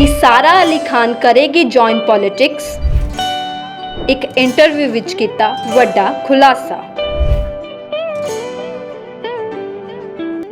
ਕਿ ਸਾਰਾ ਅਲੀ ਖਾਨ ਕਰੇਗੀ ਜੁਆਇਨ ਪੋਲਿਟਿਕਸ ਇੱਕ ਇੰਟਰਵਿਊ ਵਿੱਚ ਕੀਤਾ ਵੱਡਾ ਖੁਲਾਸਾ।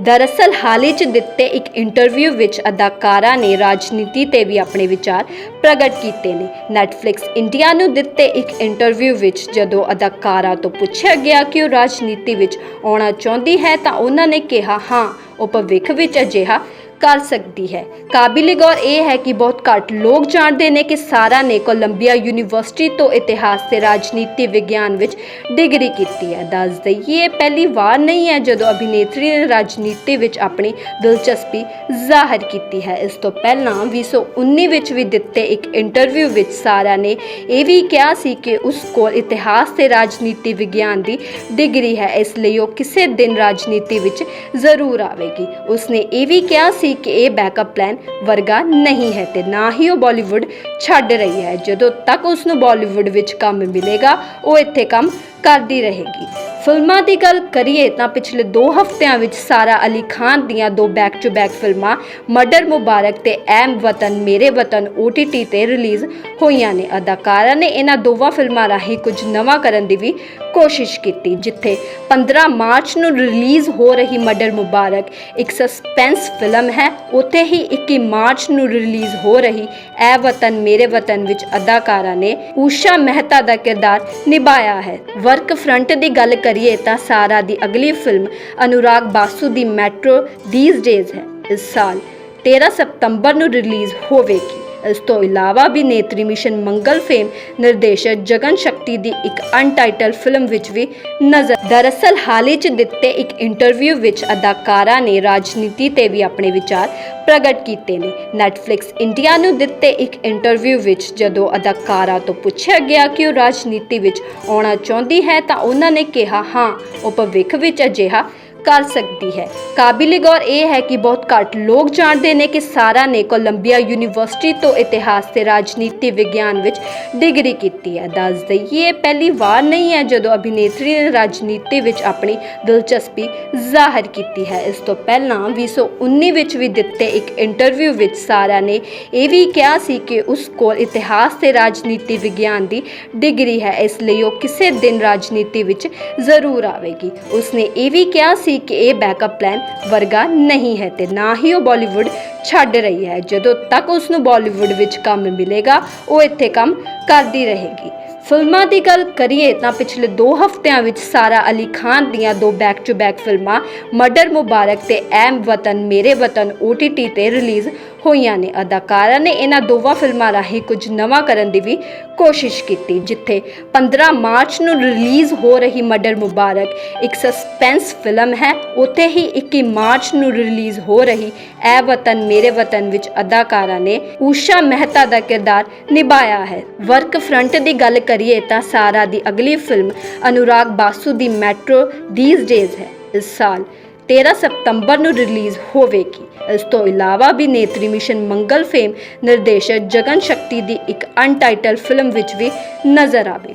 ਦਰਅਸਲ ਹਾਲ ਚ ਦਿੱਤੇ ਇੱਕ ਇੰਟਰਵਿਊ ਵਿੱਚ ਅਦਾਕਾਰਾ ਨੇ ਰਾਜਨੀਤੀ ਤੇ ਵੀ ਆਪਣੇ ਵਿਚਾਰ ਪ੍ਰਗਟ ਕੀਤੇ ਨੇ। ਨੈਟਫਲਿਕਸ ਇੰਡੀਆ ਨੂੰ ਦਿੱਤੇ ਇੱਕ ਇੰਟਰਵਿਊ ਵਿੱਚ ਜਦੋਂ ਅਦਾਕਾਰਾ ਤੋਂ ਪੁੱਛਿਆ ਗਿਆ ਕਿ ਉਹ ਰਾਜਨੀਤੀ ਵਿੱਚ ਆਉਣਾ ਚਾਹੁੰਦੀ ਹੈ ਤਾਂ ਉਹਨਾਂ ਨੇ ਕਿਹਾ, ਹਾਂ, ਉਹ ਭਵਿੱਖ ਵਿੱਚ ਅਜਿਹਾ ਕਰ ਸਕਦੀ ਹੈ। ਕਾਬਿਲੇ ਗੌਰ ਇਹ ਹੈ ਕਿ ਬਹੁਤ ਘੱਟ ਲੋਕ ਜਾਣਦੇ ਨੇ ਕਿ ਸਾਰਾ ਨੇ ਕੋਲੰਬੀਆ ਯੂਨੀਵਰਸਿਟੀ ਤੋਂ ਇਤਿਹਾਸ ਤੇ ਰਾਜਨੀਤੀ ਵਿਗਿਆਨ ਵਿੱਚ ਡਿਗਰੀ ਕੀਤੀ ਹੈ। ਦੱਸ ਦਈਏ, ਇਹ ਪਹਿਲੀ ਵਾਰ ਨਹੀਂ ਹੈ ਜਦੋਂ ਅਭਿਨੇਤਰੀ ਨੇ ਰਾਜਨੀਤੀ ਵਿੱਚ ਆਪਣੀ ਦਿਲਚਸਪੀ ਜ਼ਾਹਰ ਕੀਤੀ ਹੈ। ਇਸ ਤੋਂ ਪਹਿਲਾਂ 2019 ਵਿੱਚ ਵੀ ਦਿੱਤੇ ਇੱਕ ਇੰਟਰਵਿਊ ਵਿੱਚ ਸਾਰਾ ਨੇ ਇਹ ਵੀ ਕਿਹਾ ਸੀ ਕਿ ਉਸ ਕੋਲ ਇਤਿਹਾਸ ਤੇ ਰਾਜਨੀਤੀ ਵਿਗਿਆਨ ਦੀ ਡਿਗਰੀ ਹੈ, ਇਸ ਲਈ ਉਹ ਕਿਸੇ ਦਿਨ ਰਾਜਨੀਤੀ ਵਿੱਚ ਜ਼ਰੂਰ ਆਵੇਗੀ। ਉਸਨੇ ਇਹ ਵੀ ਕਿਹਾ ਸੀ ਕਿ ਇਹ ਬੈਕਅਪ ਪਲਾਨ ਵਰਗਾ ਨਹੀਂ ਹੈ ਤੇ ਨਾ ਹੀ ਉਹ ਬਾਲੀਵੁੱਡ ਛੱਡ ਰਹੀ ਹੈ। ਜਦੋਂ ਤੱਕ ਉਸ ਨੂੰ ਬਾਲੀਵੁੱਡ ਵਿੱਚ ਕੰਮ ਮਿਲੇਗਾ, ਉਹ ਇੱਥੇ ਕੰਮ ਕਰਦੀ ਰਹੇਗੀ। ਫਿਲਮਾਂ ਦੀ ਗੱਲ ਕਰੀਏ ਤਾਂ ਪਿਛਲੇ 2 ਹਫ਼ਤਿਆਂ ਵਿੱਚ ਸਾਰਾ ਅਲੀ ਖਾਨ ਦੀਆਂ ਦੋ ਬੈਕ ਟੂ ਬੈਕ ਫਿਲਮਾਂ, ਮਰਡਰ ਮੁਬਾਰਕ ਤੇ ਐਮ ਵਤਨ, ਮੇਰੇ ਵਤਨ OTT ਤੇ ਰਿਲੀਜ਼ ਹੋਈਆਂ ਨੇ। ਅਦਾਕਾਰਾਂ ਨੇ ਇਹਨਾਂ ਦੋਵਾਂ ਫਿਲਮਾਂ ਰਾਹੀਂ ਕੁਝ ਨਵਾਂ ਕਰਨ ਦੀ ਵੀ ਕੋਸ਼ਿਸ਼ ਕੀਤੀ, ਜਿੱਥੇ 15 ਮਾਰਚ ਨੂੰ ਰਿਲੀਜ਼ ਹੋ ਰਹੀ ਮਰਡਰ ਮੁਬਾਰਕ ਇੱਕ ਸਸਪੈਂਸ ਫਿਲਮ ਹੈ। ਉੱਥੇ ਹੀ 21 ਮਾਰਚ ਨੂੰ ਰਿਲੀਜ਼ ਹੋ ਰਹੀ ਐ ਵਤਨ, ਮੇਰੇ ਵਤਨ ਵਿੱਚ ਅਦਾਕਾਰਾ ਨੇ ਊਸ਼ਾ ਮਹਿਤਾ ਦਾ ਕਿਰਦਾਰ ਨਿਭਾਇਆ ਹੈ। ਵਰਕ ਫਰੰਟ ਦੀ ਗੱਲ ਕਰੀਏ ਤਾਂ ਸਾਰਾ ਦੀ ਅਗਲੀ ਫਿਲਮ ਅਨੁਰਾਗ ਬਾਸੂ ਦੀ ਮੈਟਰੋ ਥੀਸ ਡੇਜ਼ ਹੈ। ਇਸ ਸਾਲ 13 ਸਤੰਬਰ ਨੂੰ ਰਿਲੀਜ਼ ਹੋਵੇਗੀ। ਇਸ ਤੋਂ ਇਲਾਵਾ ਵੀ ਨੇਤਰੀ ਮਿਸ਼ਨ ਮੰਗਲ ਫੇਮ ਨਿਰਦੇਸ਼ਕ ਜਗਨ ਸ਼ਕਤੀ ਦੀ ਇੱਕ ਅਨਟਾਈਟਲ ਫਿਲਮ ਵਿੱਚ ਵੀ ਨਜ਼ਰ ਦਰਅਸਲ, ਹਾਲ ਚ ਦਿੱਤੇ ਇੱਕ ਇੰਟਰਵਿਊ ਵਿੱਚ ਅਦਾਕਾਰਾ ਨੇ ਰਾਜਨੀਤੀ ਤੇ ਵੀ ਆਪਣੇ ਵਿਚਾਰ ਪ੍ਰਗਟ ਕੀਤੇ ਨੇ। ਨੈਟਫਲਿਕਸ ਇੰਡੀਆ ਨੂੰ ਦਿੱਤੇ ਇੱਕ ਇੰਟਰਵਿਊ ਵਿੱਚ ਜਦੋਂ ਅਦਾਕਾਰਾ ਤੋਂ ਪੁੱਛਿਆ ਗਿਆ ਕਿ ਉਹ ਰਾਜਨੀਤੀ ਵਿੱਚ ਆਉਣਾ ਚਾਹੁੰਦੀ ਹੈ ਤਾਂ ਉਹਨਾਂ ਨੇ ਕਿਹਾ, ਹਾਂ, ਉਹ ਭਵਿੱਖ ਵਿੱਚ ਅਜਿਹਾ ਕਰ ਸਕਦੀ ਹੈ। ਕਾਬਿਲੇ ਗੌਰ ਇਹ ਹੈ ਕਿ ਬਹੁਤ ਘੱਟ ਲੋਕ ਜਾਣਦੇ ਨੇ ਕਿ ਸਾਰਾ ਨੇ ਕੋਲੰਬੀਆ ਯੂਨੀਵਰਸਿਟੀ ਤੋਂ ਇਤਿਹਾਸ ਤੇ ਰਾਜਨੀਤੀ ਵਿਗਿਆਨ ਵਿੱਚ ਡਿਗਰੀ ਕੀਤੀ ਹੈ। ਦੱਸ ਦਈਏ, ਇਹ ਪਹਿਲੀ ਵਾਰ ਨਹੀਂ ਹੈ ਜਦੋਂ ਅਭਿਨੇਤਰੀ ਨੇ ਰਾਜਨੀਤੀ ਵਿੱਚ ਆਪਣੀ ਦਿਲਚਸਪੀ ਜ਼ਾਹਰ ਕੀਤੀ ਹੈ। ਇਸ ਤੋਂ ਪਹਿਲਾਂ 2019 ਵਿੱਚ ਵੀ ਦਿੱਤੇ ਇੱਕ ਇੰਟਰਵਿਊ ਵਿੱਚ ਸਾਰਾ ਨੇ ਇਹ ਵੀ ਕਿਹਾ ਸੀ ਕਿ ਉਸ ਕੋਲ ਇਤਿਹਾਸ ਤੇ ਰਾਜਨੀਤੀ ਵਿਗਿਆਨ ਦੀ ਡਿਗਰੀ ਹੈ, ਇਸ ਲਈ ਉਹ ਕਿਸੇ ਦਿਨ ਰਾਜਨੀਤੀ ਵਿੱਚ ਜ਼ਰੂਰ ਆਵੇਗੀ। ਉਸਨੇ ਇਹ ਵੀ ਕਿਹਾ ਸੀ ਕਿ ਇਹ ਬੈਕਅਪ ਪਲਾਨ ਵਰਗਾ ਨਹੀਂ ਹੈ ਤੇ ਨਾ ਹੀ ਉਹ ਬਾਲੀਵੁੱਡ ਛੱਡ ਰਹੀ ਹੈ। ਜਦੋਂ ਤੱਕ ਉਸ ਨੂੰ ਬਾਲੀਵੁੱਡ ਵਿੱਚ ਕੰਮ ਮਿਲੇਗਾ, ਉਹ ਇੱਥੇ ਕੰਮ ਕਰਦੀ ਰਹੇਗੀ। ਫਿਲਮਾਂ ਦੀ ਗੱਲ ਕਰੀਏ ਤਾਂ ਪਿਛਲੇ 2 ਹਫ਼ਤਿਆਂ ਵਿੱਚ ਸਾਰਾ ਅਲੀ ਖਾਨ ਦੀਆਂ ਦੋ ਬੈਕ ਟੂ ਬੈਕ ਫਿਲਮਾਂ, ਮਰਡਰ ਮੁਬਾਰਕ ਤੇ ਐਮ ਵਤਨ, ਮੇਰੇ ਵਤਨ OTT ਤੇ ਰਿਲੀਜ਼ ਹੋਈਆਂ ਨੇ। ਅਦਾਕਾਰਾ ਨੇ ਇਹਨਾਂ ਦੋਵਾਂ ਫਿਲਮਾਂ ਰਾਹੀਂ ਕੁਝ ਨਵਾਂ ਕਰਨ ਦੀ ਵੀ ਕੋਸ਼ਿਸ਼ ਕੀਤੀ, ਜਿੱਥੇ 15 ਮਾਰਚ ਨੂੰ ਰਿਲੀਜ਼ ਹੋ ਰਹੀ ਮਰਡਰ ਮੁਬਾਰਕ ਇੱਕ ਸਸਪੈਂਸ ਫਿਲਮ ਹੈ। ਉੱਥੇ ਹੀ 21 ਮਾਰਚ ਨੂੰ ਰਿਲੀਜ਼ ਹੋ ਰਹੀ ਐ ਵਤਨ ਮੇਰੇ ਵਤਨ ਵਿੱਚ ਅਦਾਕਾਰਾ ਨੇ ਊਸ਼ਾ ਮਹਿਤਾ ਦਾ ਕਿਰਦਾਰ ਨਿਭਾਇਆ ਹੈ। ਵਰਕ ਫਰੰਟ ਦੀ ਗੱਲ ਕਰੀਏ ਤਾਂ ਸਾਰਾ ਦੀ ਅਗਲੀ ਫਿਲਮ ਅਨੁਰਾਗ ਬਾਸੂ ਦੀ ਮੈਟਰੋ ਥੀਸ ਡੇਜ਼ ਹੈ। ਇਸ ਸਾਲ 13 ਸਤੰਬਰ ਨੂੰ ਰਿਲੀਜ਼ ਹੋਵੇਗੀ। ਇਸ ਤੋਂ ਇਲਾਵਾ ਵੀ ਨੇਤਰੀ ਮਿਸ਼ਨ ਮੰਗਲ ਫੇਮ ਨਿਰਦੇਸ਼ਕ ਜਗਨ ਸ਼ਕਤੀ ਦੀ ਇੱਕ ਅਨਟਾਈਟਲ ਫਿਲਮ ਵਿੱਚ ਵੀ ਨਜ਼ਰ ਆਵੇਗੀ।